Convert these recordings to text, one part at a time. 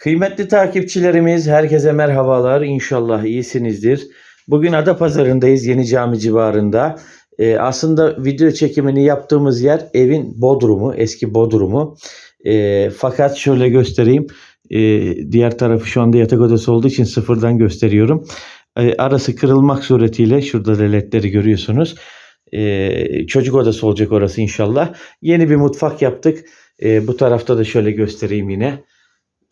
Kıymetli takipçilerimiz, herkese merhabalar. İnşallah iyisinizdir. Bugün Adapazarı'ndayız, Yeni Cami civarında. Ee, aslında video çekimini yaptığımız yer evin bodrumu, eski bodrumu. Ee, fakat şöyle göstereyim. Ee, diğer tarafı şu anda yatak odası olduğu için sıfırdan gösteriyorum. Ee, arası kırılmak suretiyle şurada da görüyorsunuz. Ee, çocuk odası olacak orası inşallah. Yeni bir mutfak yaptık. Ee, bu tarafta da şöyle göstereyim yine.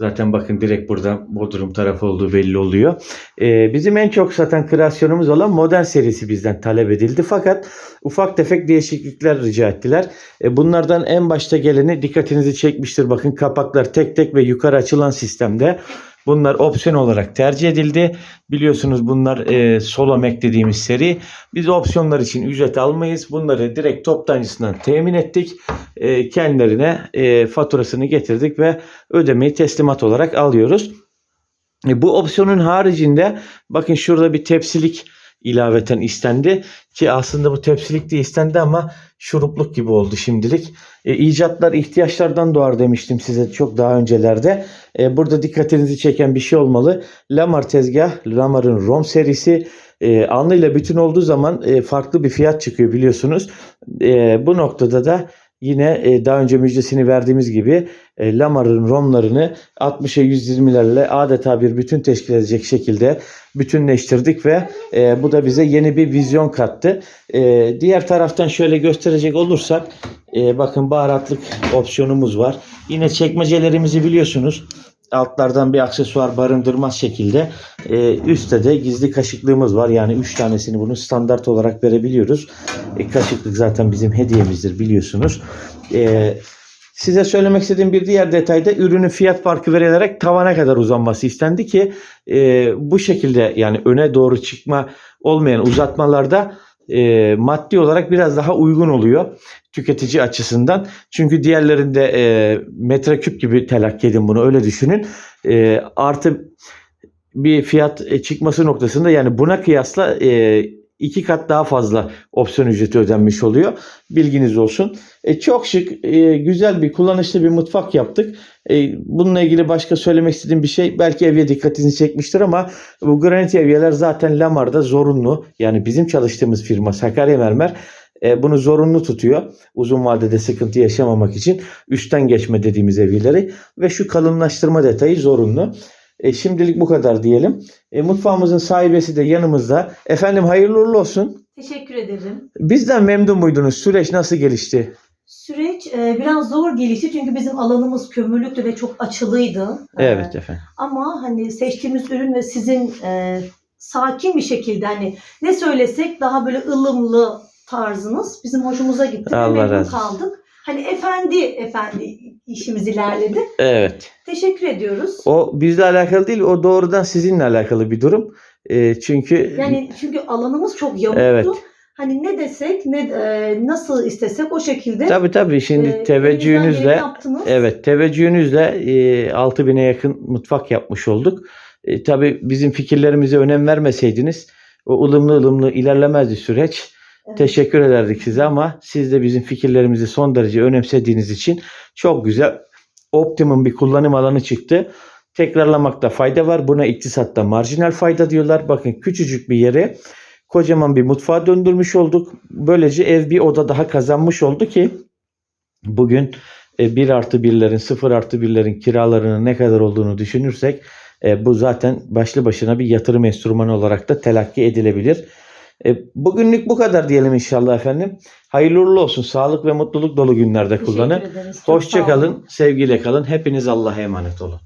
Zaten bakın direkt buradan Bodrum tarafı olduğu belli oluyor. Ee, bizim en çok satan kreasyonumuz olan modern serisi bizden talep edildi. Fakat ufak tefek değişiklikler rica ettiler. Ee, bunlardan en başta geleni dikkatinizi çekmiştir. Bakın kapaklar tek tek ve yukarı açılan sistemde. Bunlar opsiyon olarak tercih edildi. Biliyorsunuz bunlar e, Solomek dediğimiz seri. Biz opsiyonlar için ücret almayız. Bunları direkt toptancısından temin ettik. E, kendilerine e, faturasını getirdik ve ödemeyi teslimat olarak alıyoruz. E, bu opsiyonun haricinde bakın şurada bir tepsilik ilaveten istendi ki aslında bu tepsilik de istendi ama şurupluk gibi oldu şimdilik. E, icatlar ihtiyaçlardan doğar demiştim size çok daha öncelerde. E, burada dikkatinizi çeken bir şey olmalı. Lamar tezgah, Lamar'ın Rom serisi e, alnıyla bütün olduğu zaman e, farklı bir fiyat çıkıyor biliyorsunuz. E, bu noktada da yine e, daha önce müjdesini verdiğimiz gibi e, Lamar'ın romlarını 60'a 120'lerle adeta bir bütün teşkil edecek şekilde bütünleştirdik ve e, bu da bize yeni bir vizyon kattı. E, diğer taraftan şöyle gösterecek olursak e, bakın baharatlık opsiyonumuz var. Yine çekmecelerimizi biliyorsunuz. Altlardan bir aksesuar barındırmaz şekilde e, üstte de gizli kaşıklığımız var. Yani 3 tanesini bunu standart olarak verebiliyoruz. E, kaşıklık zaten bizim hediyemizdir biliyorsunuz. E, size söylemek istediğim bir diğer detayda ürünün fiyat farkı verilerek tavana kadar uzanması istendi ki e, bu şekilde yani öne doğru çıkma olmayan uzatmalarda e, maddi olarak biraz daha uygun oluyor tüketici açısından. Çünkü diğerlerinde e, metreküp gibi telakki edin bunu öyle düşünün. E, artı bir fiyat e, çıkması noktasında yani buna kıyasla e, iki kat daha fazla opsiyon ücreti ödenmiş oluyor. Bilginiz olsun. E, çok şık, e, güzel bir kullanışlı bir mutfak yaptık. E, bununla ilgili başka söylemek istediğim bir şey belki evye dikkatinizi çekmiştir ama bu granit evyeler zaten Lamar'da zorunlu. Yani bizim çalıştığımız firma Sakarya Mermer e, bunu zorunlu tutuyor. Uzun vadede sıkıntı yaşamamak için üstten geçme dediğimiz evyeleri ve şu kalınlaştırma detayı zorunlu. E, şimdilik bu kadar diyelim. E, mutfağımızın sahibesi de yanımızda. Efendim hayırlı uğurlu olsun. Teşekkür ederim. Bizden memnun muydunuz? Süreç nasıl gelişti? Süreç e, biraz zor gelişti çünkü bizim alanımız kömürlüktü ve çok açılıydı. E, Evet efendim. ama hani seçtiğimiz ürün ve sizin e, sakin bir şekilde hani ne söylesek daha böyle ılımlı tarzınız bizim hoşumuza gitti. Allah razı olsun. kaldık. Hani efendi efendi işimiz ilerledi. Evet. Teşekkür ediyoruz. O bizle alakalı değil, o doğrudan sizinle alakalı bir durum. E, çünkü Yani çünkü alanımız çok yamuktu. Evet. Hani ne desek, ne e, nasıl istesek o şekilde. tabii tabii şimdi e, elinizden teveccühünüzle yaptınız. Evet, teveccühünüzle e, 6000'e yakın mutfak yapmış olduk. E, tabii bizim fikirlerimize önem vermeseydiniz o ılımlı ılımlı ilerlemezdi süreç. Teşekkür ederdik size ama siz de bizim fikirlerimizi son derece önemsediğiniz için çok güzel optimum bir kullanım alanı çıktı. Tekrarlamakta fayda var. Buna iktisatta marjinal fayda diyorlar. Bakın küçücük bir yere kocaman bir mutfağa döndürmüş olduk. Böylece ev bir oda daha kazanmış oldu ki bugün e, 1 artı 1'lerin 0 artı 1'lerin kiralarının ne kadar olduğunu düşünürsek e, bu zaten başlı başına bir yatırım enstrümanı olarak da telakki edilebilir. E, bugünlük bu kadar diyelim inşallah efendim. Hayırlı uğurlu olsun. Sağlık ve mutluluk dolu günlerde kullanın. ederiz. Çok sağ Hoşça olun. kalın, sevgiyle kalın. Hepiniz Allah'a emanet olun.